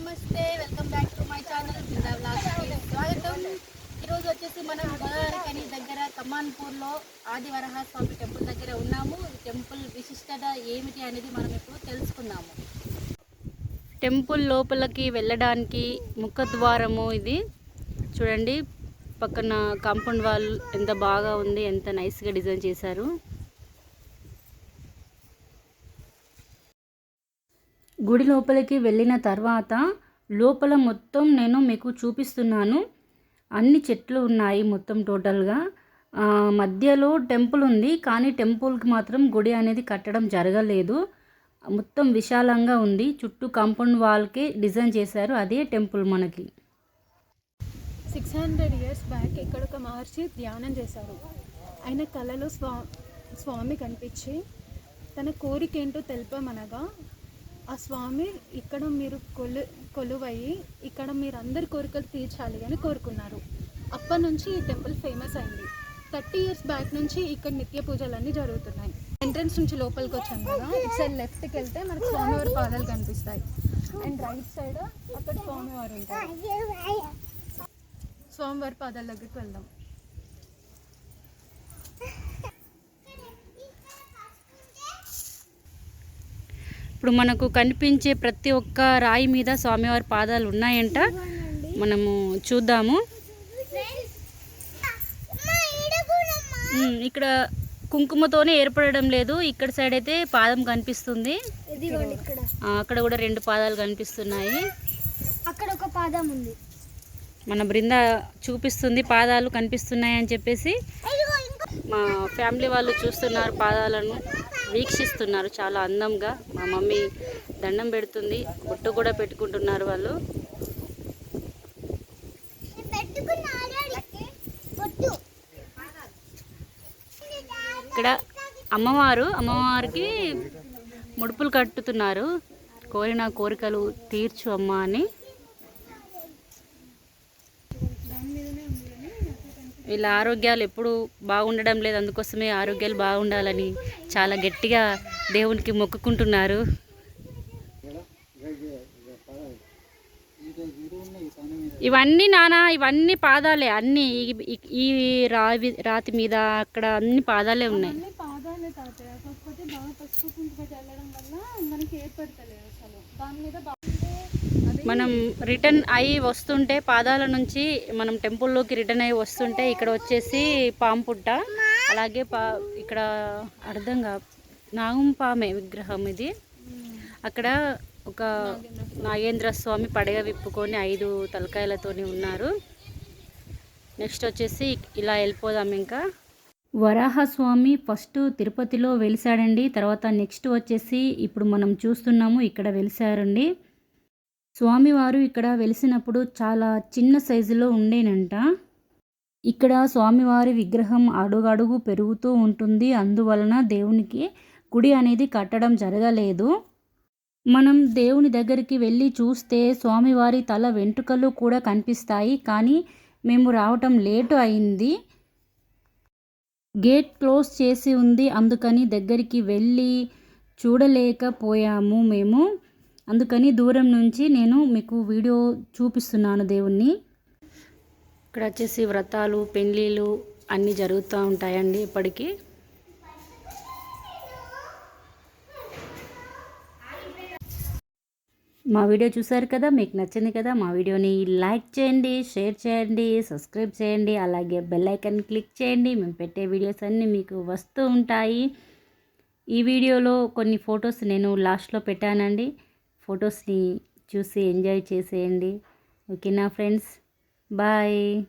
నమస్తే welcome back to my channel జిల్లా వ్లాగ్స్కి స్వాగతం. ఈరోజు వచ్చేసి మనం గోదావరికని దగ్గర కమాన్పూర్లో ఆదివరహ స్వామి టెంపుల్ దగ్గర ఉన్నాము. టెంపుల్ విశిష్టత ఏమిటి అనేది మనం ఇప్పుడు తెలుసుకుందాము. టెంపుల్ లోపలికి వెళ్ళడానికి ముఖద్వారము ఇది. చూడండి పక్కన కాంపౌండ్ వాల్ ఎంత బాగా ఉంది ఎంత నైస్గా డిజైన్ చేశారు. గుడి లోపలికి వెళ్ళిన తర్వాత లోపల మొత్తం నేను మీకు చూపిస్తున్నాను. అన్ని చెట్లు ఉన్నాయి మొత్తం టోటల్గా. మధ్యలో టెంపుల్ ఉంది కానీ టెంపుల్కి మాత్రం గుడి అనేది కట్టడం జరగలేదు. మొత్తం విశాలంగా ఉంది. చుట్టూ కాంపౌండ్ వాల్కే డిజైన్ చేశారు అదే టెంపుల్ మనకి. సిక్స్ హండ్రెడ్ ఇయర్స్ బ్యాక్ ఇక్కడ ఒక మహర్షి ధ్యానం చేశారు. ఆయన కళలో స్వా స్వామి కనిపించి తన కోరిక ఏంటో తెలుపమనగా ఆ స్వామి ఇక్కడ మీరు కొలు కొలువయ్యి ఇక్కడ మీరు అందరి కోరికలు తీర్చాలి అని కోరుకున్నారు. అప్పటి నుంచి ఈ టెంపుల్ ఫేమస్ అయింది. థర్టీ ఇయర్స్ బ్యాక్ నుంచి ఇక్కడ నిత్య పూజలన్నీ జరుగుతున్నాయి. ఎంట్రన్స్ నుంచి లోపలికి వచ్చాం కదా ఇటు సైడ్ లెఫ్ట్కి వెళ్తే మనకు స్వామివారి పాదాలు కనిపిస్తాయి. అండ్ రైట్ సైడ్ అక్కడ స్వామివారు ఉంటారు. స్వామివారి పాదాల దగ్గరికి వెళ్దాం. ఇప్పుడు మనకు కనిపించే ప్రతి ఒక్క రాయి మీద స్వామివారి పాదాలు ఉన్నాయంట. మనము చూద్దాము. ఇక్కడ కుంకుమతోనే ఏర్పడడం లేదు. ఇక్కడ సైడ్ అయితే పాదం కనిపిస్తుంది. అక్కడ కూడా రెండు పాదాలు కనిపిస్తున్నాయి. అక్కడ ఒక పాదం ఉంది. మన బృంద చూపిస్తుంది పాదాలు కనిపిస్తున్నాయి అని చెప్పేసి. మా ఫ్యామిలీ వాళ్ళు చూస్తున్నారు పాదాలను. వీక్షిస్తున్నారు చాలా అందంగా. మా మమ్మీ దండం పెడుతుంది. బొట్టు కూడా పెట్టుకుంటున్నారు వాళ్ళు. ఇక్కడ అమ్మవారు అమ్మవారికి ముడుపులు కట్టుతున్నారు. కోరిన కోరికలు తీర్చు అమ్మ అని. వీళ్ళ ఆరోగ్యాలు ఎప్పుడు బాగుండడం లేదు. అందుకోసమే ఆరోగ్యాలు బాగుండాలని చాలా గట్టిగా దేవునికి మొక్కుకుంటున్నారు. ఇవన్నీ నానా ఇవన్నీ పాదాలే. అన్నీ ఈ- ఈ- రావి రాతి మీద అక్కడ అన్ని పాదాలే ఉన్నాయి. పాదాలే తాతయ్య. కాకపోతే బాగా పసుపు కుంకుమ చల్లడం వల్ల మనకి ఏర్పడతలేదు అసలు. దాని మీద మనం రిటర్న్ అయి వస్తుంటే పాదాల నుంచి మనం టెంపుల్లోకి రిటర్న్ అయ్యి వస్తుంటే ఇక్కడ వచ్చేసి పాము పుట్ట. అలాగే పా ఇక్కడ అర్థంగా నాగంపామే విగ్రహం ఇది. అక్కడ ఒక నాగేంద్ర స్వామి పడగ విప్పుకొని ఐదు తలకాయలతోని ఉన్నారు. నెక్స్ట్ వచ్చేసి ఇలా వెళ్ళిపోదాం ఇంకా. వరాహస్వామి ఫస్ట్ తిరుపతిలో వెలిసాడండి తర్వాత నెక్స్ట్ వచ్చేసి ఇప్పుడు మనం చూస్తున్నాము ఇక్కడ వెలిసారండి స్వామివారు ఇక్కడ వెలిసినప్పుడు చాలా చిన్న సైజులో ఉండేనంట. ఇక్కడ స్వామివారి విగ్రహం అడుగడుగు పెరుగుతూ ఉంటుంది. అందువలన దేవునికి గుడి అనేది కట్టడం జరగలేదు. మనం దేవుని దగ్గరికి వెళ్ళి చూస్తే స్వామివారి తల వెంట్రుకలు కూడా కనిపిస్తాయి. కానీ మేము రావటం లేటు అయింది. గేట్ క్లోజ్ చేసి ఉంది. అందుకని దగ్గరికి వెళ్ళి చూడలేకపోయాము మేము. అందుకని దూరం నుంచి నేను మీకు వీడియో చూపిస్తున్నాను దేవుణ్ణి. ఇక్కడ వచ్చేసి వ్రతాలు పెళ్ళిళ్ళు అన్నీ జరుగుతూ ఉంటాయండి ఇప్పటికీ. మా వీడియో చూసారు కదా మీకు నచ్చింది కదా మా వీడియోని లైక్ చేయండి షేర్ చేయండి సబ్స్క్రైబ్ చేయండి అలాగే బెల్ ఐకాన్ క్లిక్ చేయండి. మేము పెట్టే వీడియోస్ అన్నీ మీకు వస్తూ ఉంటాయి. ఈ వీడియోలో కొన్ని ఫొటోస్ నేను లాస్ట్లో పెట్టానండి. ఫొటోస్ని చూసి ఎంజాయ్ చేసేయండి. ఓకేనా ఫ్రెండ్స్? బాయ్.